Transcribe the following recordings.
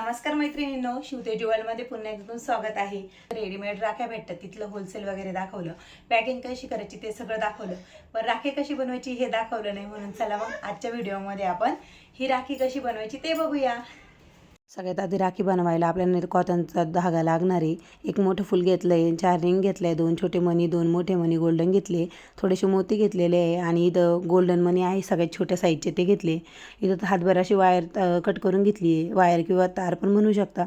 नमस्कार मैत्रिणींनो शिवते ज्युवेलमध्ये पुन्हा एकदम स्वागत आहे. रेडीमेड राख्या भेटतात तिथलं होलसेल वगैरे दाखवलं. पॅकिंग कशी करायची ते सगळं दाखवलं. पण राखी कशी बनवायची हे दाखवलं नाही म्हणून चला मग आजच्या व्हिडिओमध्ये आपण ही राखी कशी बनवायची ते बघूया. सगळ्यात आधी राखी बनवायला आपल्याला कॉटनचा धागा लागणार. आहे एक मोठं फूल घेतलं आहे चार रिंग घेतलं आहे दोन छोटे मणी दोन मोठे मणी गोल्डन घेतले थोडेसे मोती घेतलेले आहे आणि इथं गोल्डन मणी आहे सगळ्यात छोट्या साईजचे ते घेतले. इथं हातभर अशी वायर कट करून घेतली आहे. वायर किंवा तार पण म्हणू शकता.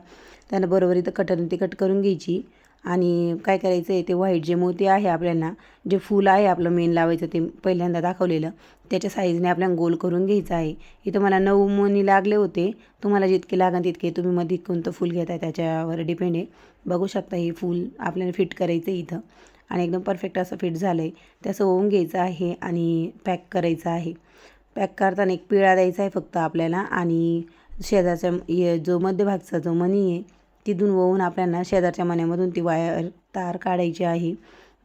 त्यानं बरोबर इथं कटरने ती कट करून घ्यायची. आणि काय करायचं आहे ते व्हाईट जे मोती आहे आपल्याला जे फूल आहे आपलं मेन लावायचं ते पहिल्यांदा दाखवलेलं त्याच्या साईजने आपल्याला गोल करून घ्यायचं आहे. इथं मला नऊ मणी लागले होते. तुम्हाला जितके लागन तितके तुम्ही मध्ये कोणतं फूल घेताय त्याच्यावर डिपेंड आहे. बघू शकता हे फूल आपल्याला फिट करायचं आहे इथं. आणि एकदम परफेक्ट असं फिट झालं आहे त्याचं होऊन घ्यायचं आहे आणि पॅक करायचं आहे. पॅक करताना एक पिळा द्यायचा आहे फक्त आपल्याला आणि शेजारच्या जो मध्यभागचा जो मणी आहे तिथून वळून आपल्याला शेजारच्या मण्यामधून ती वायर तार काढायची आहे.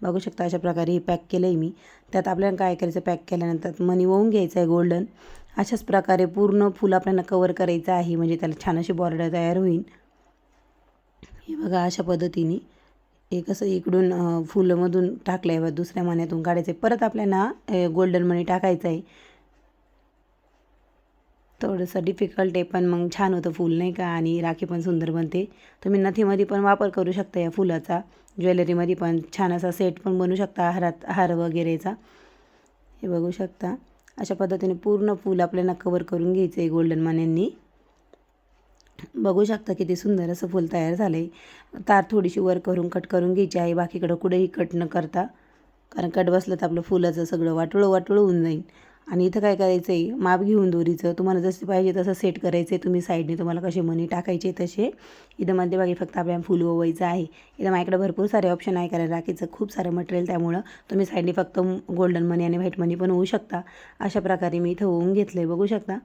बघू शकता अशा प्रकारे हे पॅक केलं आहे मी. त्यात आपल्याला काय करायचं पॅक केल्यानंतर मनी वळून घ्यायचं आहे गोल्डन. अशाच प्रकारे पूर्ण फुल आपल्याला कवर करायचं आहे. म्हणजे त्याला छान अशी बॉर्डर तयार होईल. हे बघा अशा पद्धतीने. एक असं इकडून फुलमधून टाकलं आहे दुसऱ्या मण्यातून काढायचं आहे परत आपल्याला गोल्डन मनी टाकायचं आहे थोडंसं डिफिकल्ट आहे पण मग छान होतं फूल नाही का? आणि राखी पण सुंदर बनते. तुम्ही नथीमध्ये पण वापर करू शकता या फुलाचा. ज्वेलरीमध्ये पण छान असा सेट पण बनू शकता हारात हार वगैरेचा. हे बघू शकता. अशा पद्धतीने पूर्ण फूल आपल्याला कवर करून घ्यायचं आहे गोल्डन मान्यांनी बघू शकता किती सुंदर असं फूल तयार झालं आहे तार थोडीशी वर करून कट करून घ्यायची आहे. बाकीकडं कुठेही कट न करता. कारण कट बसलं तर आपलं फुलाचं सगळं वाटोळं वाटोळं होऊन जाईल. आणि इथं काय करायचं आहे माप घेऊन दोरीचं. तुम्हाला जसं पाहिजे तसं सेट करायचं आहे तुम्ही साईडने तुम्हाला कसे मनी टाकायचे तसे. इथं मध्यभागी फक्त आपल्याला फुल ओवायचं आहे. इथं माझ्याकडे भरपूर सारे ऑप्शन आहे कारण राखीचं खूप सारं मटेरियल त्यामुळं तुम्ही साईडने फक्त गोल्डन मनी आणि व्हाईट मनी पण होऊ शकता. अशा प्रकारे मी इथं होऊन घेतलं आहे बघू शकता?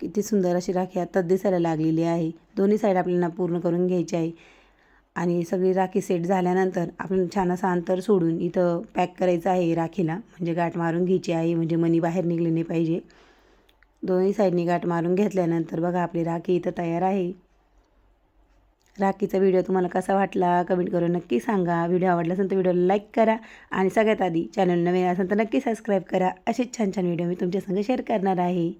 किती सुंदर अशी राखी आत्ताच दिसायला लागलेली आहे. दोन्ही साईड आपल्याला पूर्ण करून घ्यायची आहे. आणि सगळी राखी सेट झाल्यानंतर आपण छान असं अंतर सोडून इथं पॅक करायचं आहे राखीला. म्हणजे गाठ मारून घ्यायची आहे म्हणजे मनी बाहेर निघले नाही पाहिजे. दोन्ही साईडनी गाठ मारून घेतल्यानंतर बघा आपली राखी इथं तयार आहे. राखीचा व्हिडिओ तुम्हाला कसा वाटला कमेंट करून नक्की सांगा. व्हिडिओ आवडला असेल तर व्हिडिओला लाईक करा आणि सगळ्यात आधी चॅनल नवीन असेल तर नक्की सबस्क्राईब करा. असेच छान छान व्हिडिओ मी तुमच्यासंग शेअर करणार आहे.